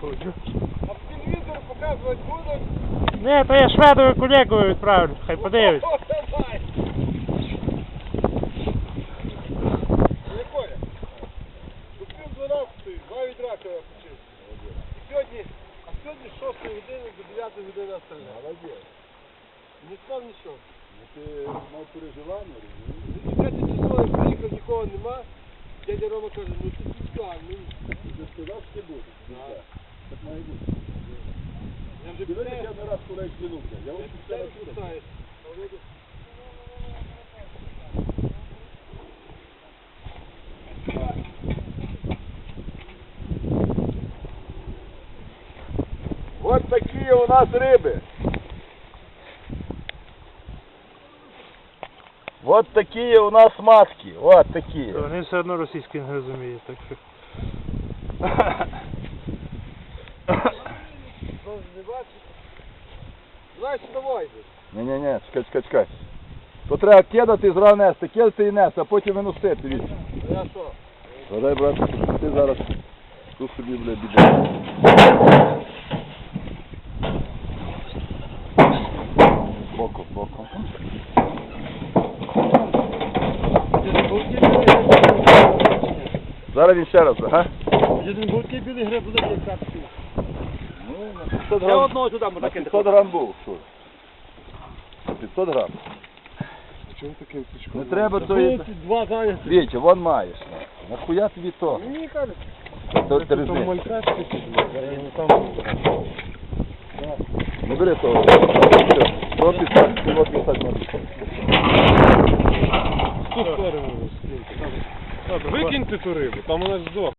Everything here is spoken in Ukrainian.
хочу. А в телевізор показувати будуть? Не, то я шведові колегою відправлю, хай подивиться. О, давай! Не понял. Купив 12, два відра коли почив. Сьогодні, а сьогодні з 6 години до 9 години остальне. Молодець. Не став нічого. Ну, Ти мав переживання, розумієш? І 10 часов я приїхав, нікого нема. Дядя Рома каже, ну ти тут сказав, ну Ти сказав, що ти будеш. Так. Має бути. я вже як я на раз курей клянувся. Я ось все п'ять розкурив. кусаюсь. А вони- От такі у нас риби. От такі у нас матки. От такі. Вони все одно російські не розуміють, так що. Знаєш, давай. Ні-ні-ні, чекай, чекай, чекай. То треба кидати зразу нести, кидати і нести, а потім виносити. Віть. А я що? Задай, брат, ти зараз тут собі, бля, біде. Боком, боком. Зараз він ще раз, ага. Один булки білий гриб як капці. Ну, 500 грам. одного туди можу На накинути. 500 грам був, що? На 500 грам. Чому таке сучко? Не треба тої... Два зайняті. Вітя, вон маєш. Нахуя тобі то? Мені кажуть, То там резни. мальчашки там. Не бери того. Все. Про писать, про писать можеш. Ту сторону скиньте. Викиньте ту рибу, там вона ж здох.